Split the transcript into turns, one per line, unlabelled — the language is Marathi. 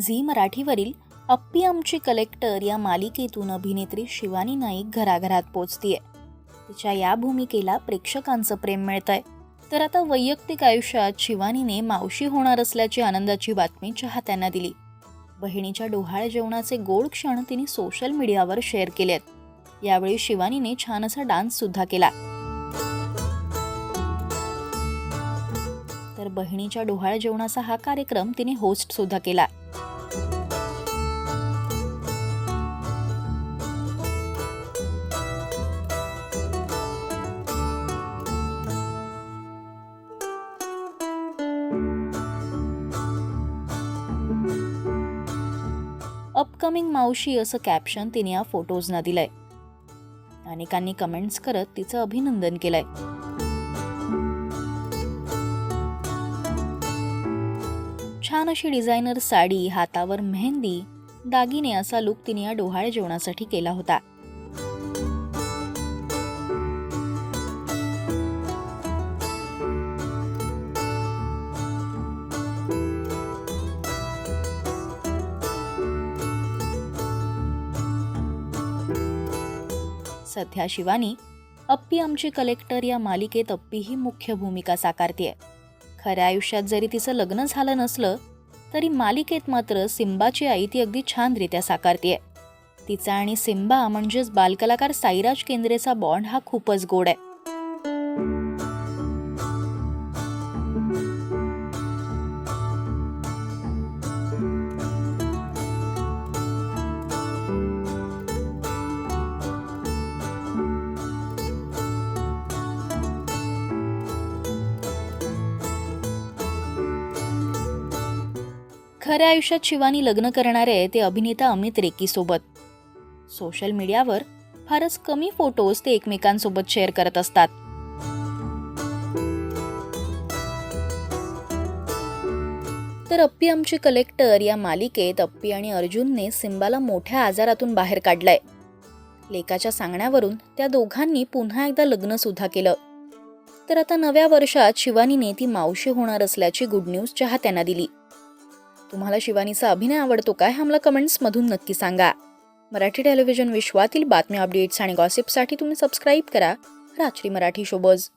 झी मराठीवरील अप्पी आमची कलेक्टर या मालिकेतून अभिनेत्री शिवानी नाईक घराघरात पोचतीये. तिच्या या भूमिकेला प्रेक्षकांचं प्रेम मिळतंय. तर आता वैयक्तिक आयुष्यात शिवानीने मावशी होणार असल्याची आनंदाची बातमी चाहत्यांना दिली. बहिणीच्या डोहाळ जेवणाचे गोड क्षण तिने सोशल मीडियावर शेअर केलेत. यावेळी शिवानीने छान असा डान्स सुद्धा केला. तर बहिणीच्या डोहाळ जेवणाचा हा कार्यक्रम तिने होस्ट सुद्धा केला. अपकमिंग मावशी असं कॅप्शन तिने या फोटोजना दिलंय. अनेकांनी कमेंट्स करत तिचं अभिनंदन केलंय. छान अशी डिझायनर साडी हातावर मेहंदी दागिने असा लुक तिने या डोहाळे जेवणासाठी केला होता. सध्या शिवानी अप्पी आमची कलेक्टर या मालिकेत अप्पी ही मुख्य भूमिका साकारतीये. खऱ्या आयुष्यात जरी तिचं लग्न झालं नसलं तरी मालिकेत मात्र सिम्बाची आई ती अगदी छानरित्या साकारतीये. तिचा आणि सिम्बा म्हणजेच बालकलाकार साईराज केंद्रेचा बॉन्ड हा खूपच गोड आहे. खऱ्या आयुष्यात शिवानी लग्न करणार आहे ते अभिनेता अमित रेकीसोबत सोशल मीडियावर फारच कमी फोटोज ते एकमेकांसोबत शेअर करत असतात. तर अप्पी आमची कलेक्टर या मालिकेत अप्पी आणि अर्जुनने सिम्बाला मोठ्या आजारातून बाहेर काढलाय. लेकाच्या सांगण्यावरून त्या दोघांनी पुन्हा एकदा लग्न सुद्धा केलं. तर आता नव्या वर्षात शिवानीने ती मावशी होणार असल्याची गुड न्यूज चाहत्यांना दिली. तुम्हाला शिवानीचा अभिनय आवडतो काय हा आम्हाला कमेंट्समधून नक्की सांगा. मराठी टेलिव्हिजन विश्वातील बातम्या अपडेट्स आणि गॉसिपसाठी तुम्ही सबस्क्राईब करा. रात्री मराठी शोबज